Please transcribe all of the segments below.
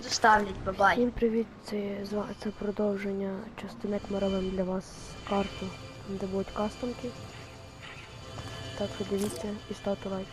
буду ставити, бабай. Всім привіт, це, це продовження частини, як ми робимо для вас карту, де будуть кастомки. Так що дивіться і ставте лайк.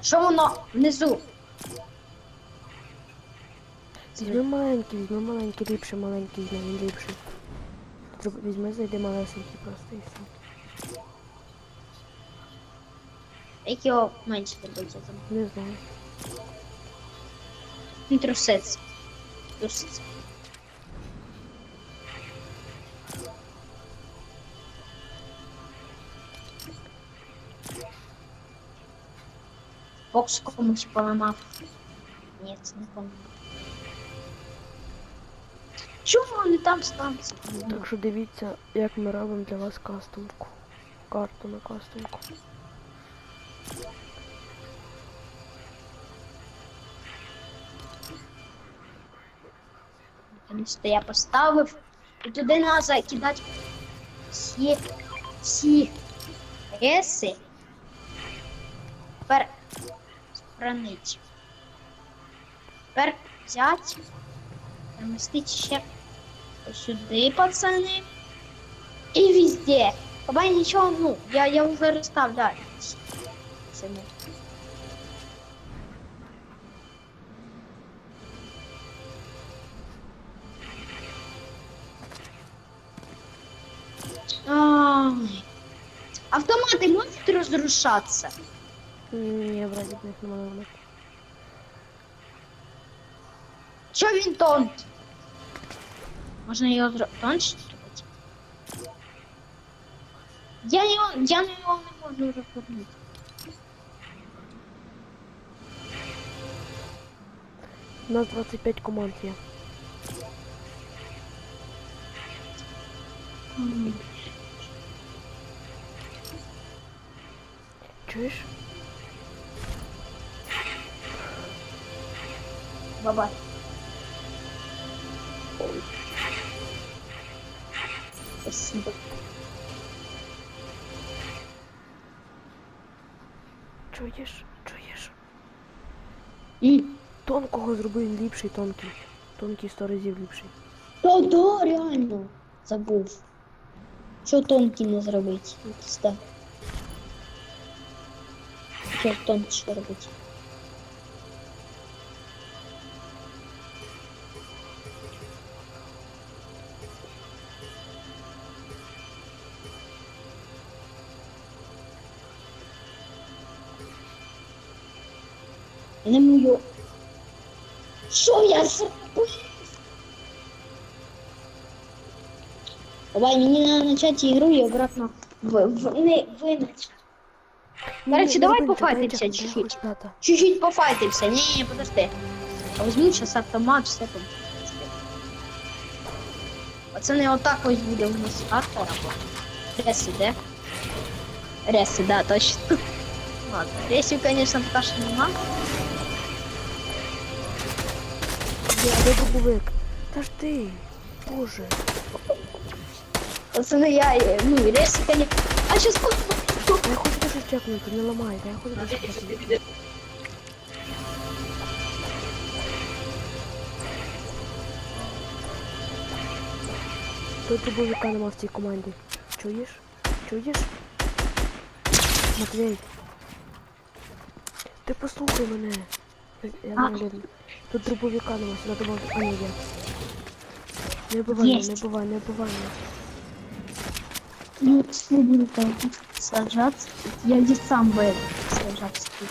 Що воно внизу? Візьми маленький, візьми маленький, ліпше маленький, візьми, він. Зроб- Візьми, зайди малесенький просто і все. Як його менше робити там? Не знаю. Він труситься. Труситься. Бокс комусь поламав. Ні, не поламав. Чому вони там станції? Так що дивіться, як ми робимо для вас кастомку. Карту на кастомку. Наконец-то я поставив. І туди треба кидати всі, всі реси. Тепер збранить. Тепер взяти, перемістити ще сюди, пацани. І везде. Бабай нічого, ну, я, я вже розставляю. Пацани. Ай. Автоматы? Ні, брат, від них немає вона. Що він тонкий? Можна його зро... Я його, я на його не можу розвернути. У нас 25 команд є. М. Чуєш? Бабай. Спасибо. Чуєш? Чуєш? І... Тонкого зроби ліпший тонкий. Тонкий 100 разів ліпший. Та да, реально. Забув. Що тонкий не зробити? Якийсь так. Що робити? Не мою. Що я зробив? Давай, мені треба почати ігру і обратно в, в, не винать. До речі, давай пофайтимся чуть-чуть. Чуть-чуть пофайтимся. Не, не, подожди. А возьму сейчас автомат, все там. Пацани, отак ось буде у нас карта работать. Рес іде. Рес, да, точно. Ладно, ресів, конечно, пока що нема. Де дубовик? Та ж ти. Боже. Пацани, я, е, ну, ресі, конечно. А сейчас я хочу дуже чекнути, не ламай, та я хочу дуже чекнути. Тут дубовика нема в цій команді. Чуєш? Чуєш? Матвей. Ти послухай мене. Я, я А. не. Тут дробовика нема, сюди добавити. А, ні, є. Не вбивай, не вбивай, не вбивай. Ну, если буду там сажаться, я где сам бы сажаться тут.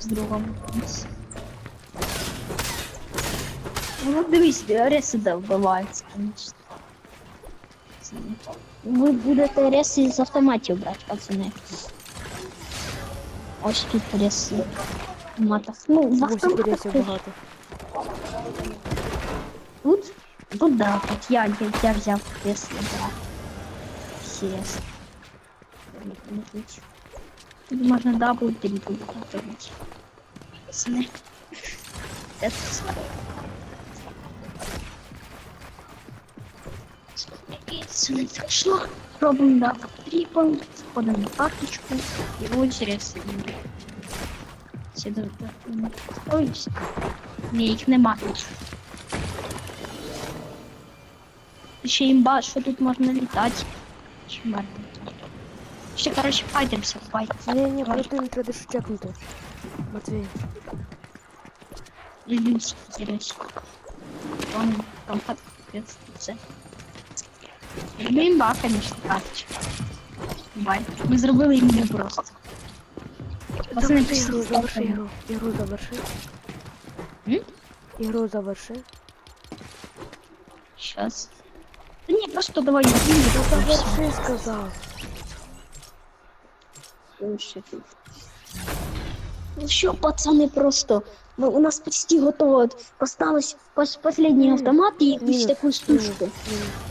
С другом. Ну, вот дивись, реси да вбиваються, конечно. Ви будете реси з автоматів брати, пацани. Ось тут реси. В Матах. Ну, в Восім автоматах рейсів теж. багато. Тут? Тут да, тут я, я, я взяв реси, да. Всі реси. Тут можна дабл трипл зробити. Пацани. Це все. Це не пройшло. Робимо дабл трипл, входимо на карточку і ось давайте. Строїмося. Ні, їх нема тут. Ще імба, що тут можна літати. Ще варто. Ще, коротше, файтимся, файт. Ні, ні, противник треба дещо чекнути. Матвій. Люблюсь, теряюсь. Там, там капец, це. Люблю імба, конечно, катич. Бай. Ми зробили імбу просто. Заверши ігру, заверши ігру. Ігру заверши. М? Ігру заверши. Щас. Та ні, просто давай імбу. Заверши, сказав. Ну що, пацани, просто. Ну, у нас почти готово. Осталось пос- последній Ні. автомат і якусь Мінус, таку мінус, штучку.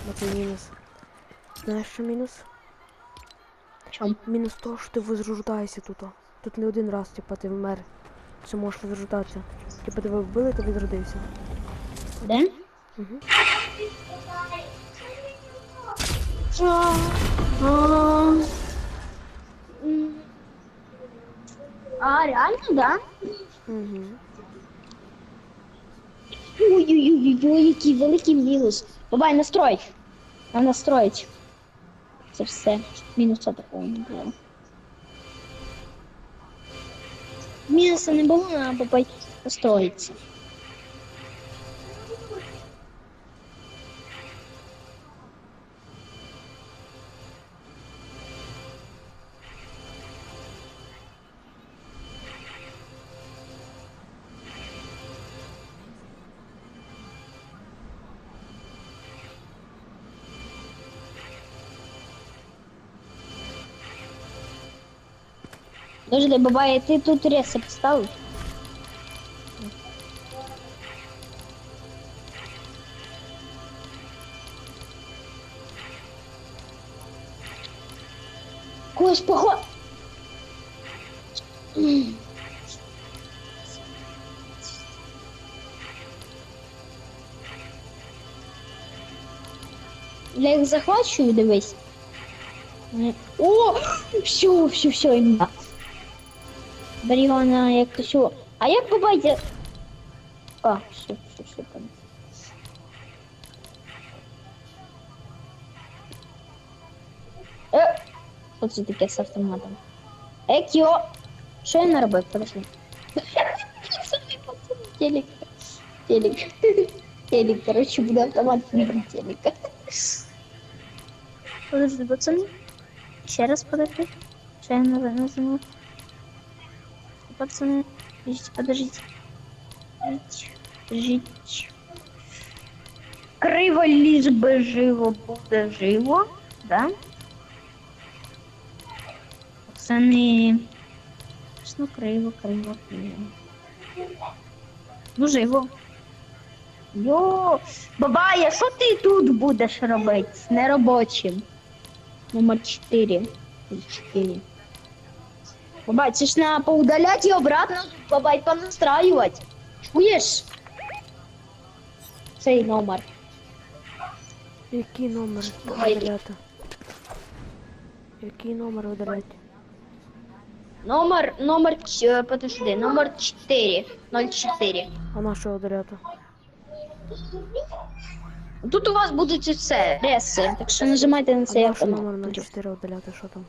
Матвій, мінус. Знаєш, що мінус? В чому? Мінус того, що ти возрождаєшся тут. Тут не один раз, типа, ти вмер. Що можеш возрождатися. Типа тебе вбили, ти відродився. Де? Угу. А, реально, да? Угу. Ой-ой-ой, який великий мінус. Бабай, настрой. Нам настроїть. Це все. Мінуса такого не було. Мінуса не було, а бабай настроїться. Подожди, бабай, ти тут рецепт ставив? Когось поход. Я їх захвачую, дивись. О! Все, все, все, імба. Бери його на якусь... о- А як бабайте... А, все, все, все, понятно. Е, що це таке з автоматом? Екіо! Що я наробив? Подожди. Телек. Телек. Телек, короче, буде автомат не телека. Подожди, пацаны. Ще раз подожди. Что я наз- назову? Пацаны, подождите, подождите. Жить. Криво ліж би живо буде живо, да? Пацани. Ну, криво, криво, криво. Ну, живо. Йо, бабая, що ти тут будеш робити? З неробочим. Номер 4. 4. Бабай, це ж надо поудалять і обратно, бабай, понастраювати. Чуєш? Цей номер. Який номер Ой. видаляти? Який номер видаляти? Номер, номер, ч- е, подожди, номер 4. 04. А на що видаляти? Тут у вас будуть все, реси, так що нажимайте на А цей на що автомат. номер 04 видаляти? Що там?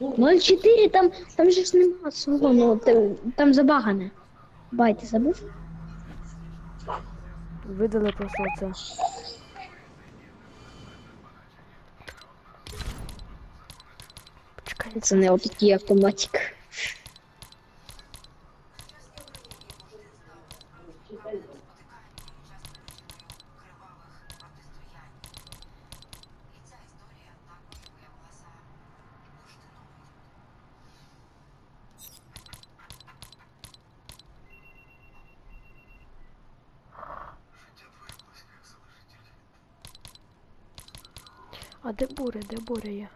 04, там, там же ж нема свого, ну, там, там забагане. Бай, ти забув? Видали просто це. Почекай. Це не отакий автоматик. А де буря? Де буря є?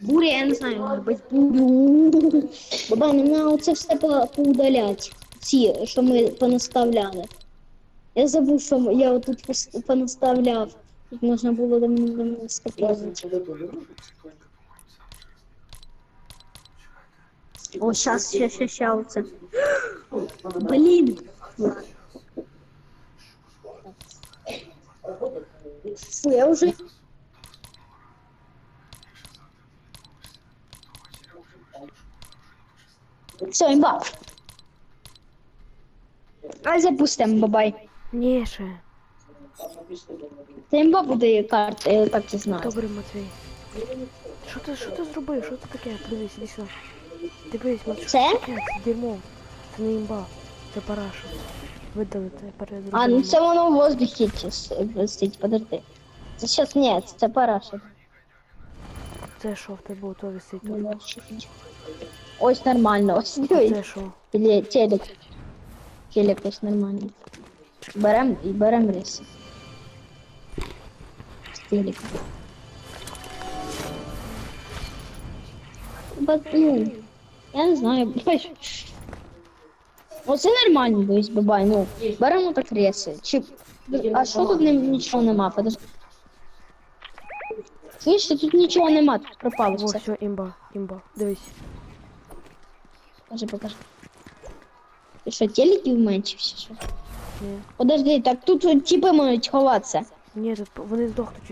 Буря, я не знаю, може бути бурю. Баба, мене оце все по- поудалять. Ці, що ми понаставляли. Я забув, що я отут пос- понаставляв. Тут можна було до мене скопати. О, щас, ще, ще, ще оце. Блін. Фу, я вже... Все, імба. А запустимо, бабай. Ні, ще. Це імба буде карта, я так і знаю. Добре, Матвій. Що ти, що ти зробив? Що це таке? Подивись, іди сюди. Дивись, Матвій, що Це? таке? Це дерьмо. Це не імба. Це параша. Видалити, перезробити. А, ну це воно в воздухі тіс- висить, подожди. Це щас, ні, це- це параша. Це що в тебе ото висить? Ну, тут? да, ще ніч. Ось нормально, ось А дивись. це що? Или телек. Телек ось нормально. Берем і берем рис. З телека. Ба- Ну, я не знаю. Оце нормально, дивись, бабай, ну. Беремо так реси. Чи... А що тут не- нічого нема? Подожди. Чуєш, що тут нічого нема, тут пропало Во, все. все, імба, імба. Дивись. Покажи, покажи. Ти що, телеки вменшився? Що? Ні. Подожди, так тут от типи можуть ховатися. Ні, тут вони здохнуть.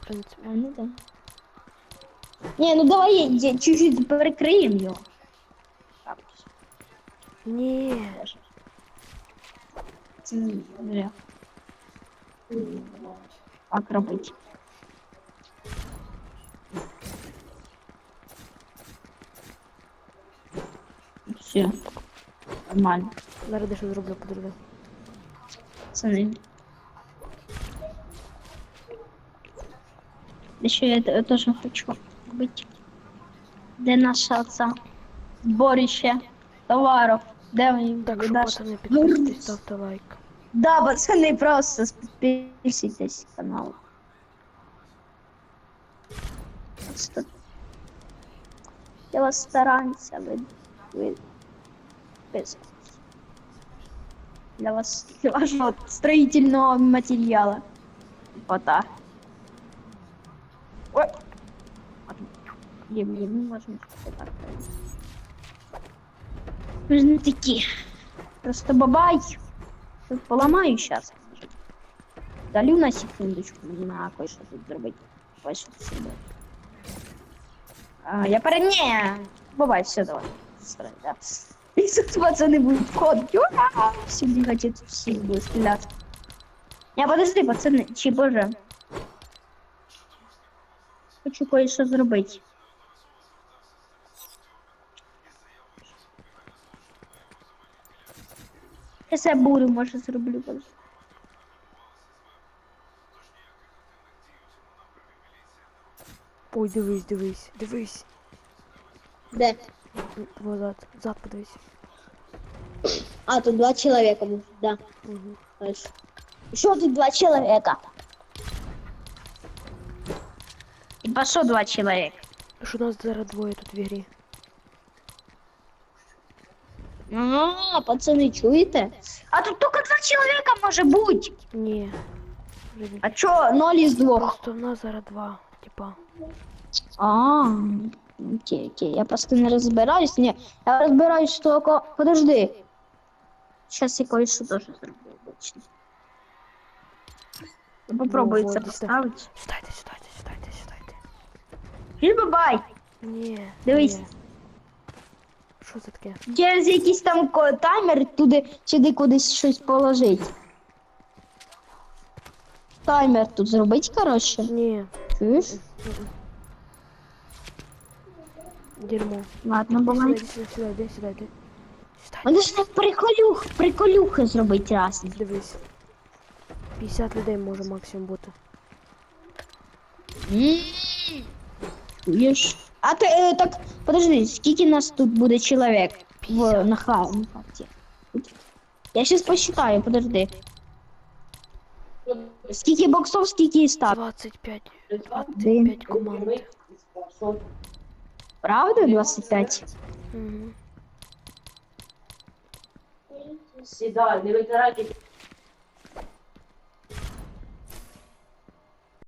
В принципі. А, ну да. Ні, ну давай я- я чуть-чуть перекриємо його. Ні. це не зря. Так робити. Все. Нормально. Зараз дещо зроблю подруги. Пацаны. Еще я т- тоже хочу быть. Де наша ця зборище товаров? Де вони? Так що, Даш- пацани, підписуйтесь, ставте лайк. Да, пацаны, просто підписуйтесь на канал. Просто... Я вас стараюся, ви... ви... підписуйтесь. Для вас, для вашего строительного материала. Фото. Ой. Блин, блин, не можем так. Мы же не такие. Просто бабай. Тут поломаю сейчас. Далю на секундочку, не знаю, кое-что тут зробити. Ось що це буде. А, я перед... Не, бабай, все, давай. Стой, да. И тут пацаны будут вход. Все бегать, тут все будут стрелять. Не, подожди, пацаны, чи боже. Хочу кое-що зробити. Сейчас я бурю, може, зроблю. подожди. Ой, дивись, дивись, дивись. Де? Возад, зад подивись. А, тут два человека, будет, да. Угу. Хорошо. Еще тут два человека. И пошло два человека. Що нас зараз двоє тут в ігрі. А, пацаны, чуете? А тут только два человека может быть. Ні. Вже ні. А чё, ноль из двух? Просто в нас зараз два, типа. А, окей, окей, я просто не разбираюсь. Не, я разбираюсь только... Подожди. Сейчас я кое-что тоже сделаю. обычно. Я Попробую Ну, это вот, поставить. Сідайте, сідайте, сідайте, сідайте. Фільм-бай! Ні. Дивись. ні. Що це таке? Через якийсь там ко- таймер туди сюди кудись щось положить. Таймер тут зробить, коротше. Ні. Чуєш? Дерьмо. Ладно, бувай. Сідай, сідай. Сідай. Вони ж так приколюх, приколюхи зробить раз. Дивись. 50 людей може максимум бути. Чуєш? А ти е, так, подожди, скільки нас тут буде чоловік в, на, ха, на хаті? Я щас посчитаю, подожди. Скільки боксов, скільки і став? 25. Блін. 25 команд. Правда? 25? Угу. Сідай, не витирайте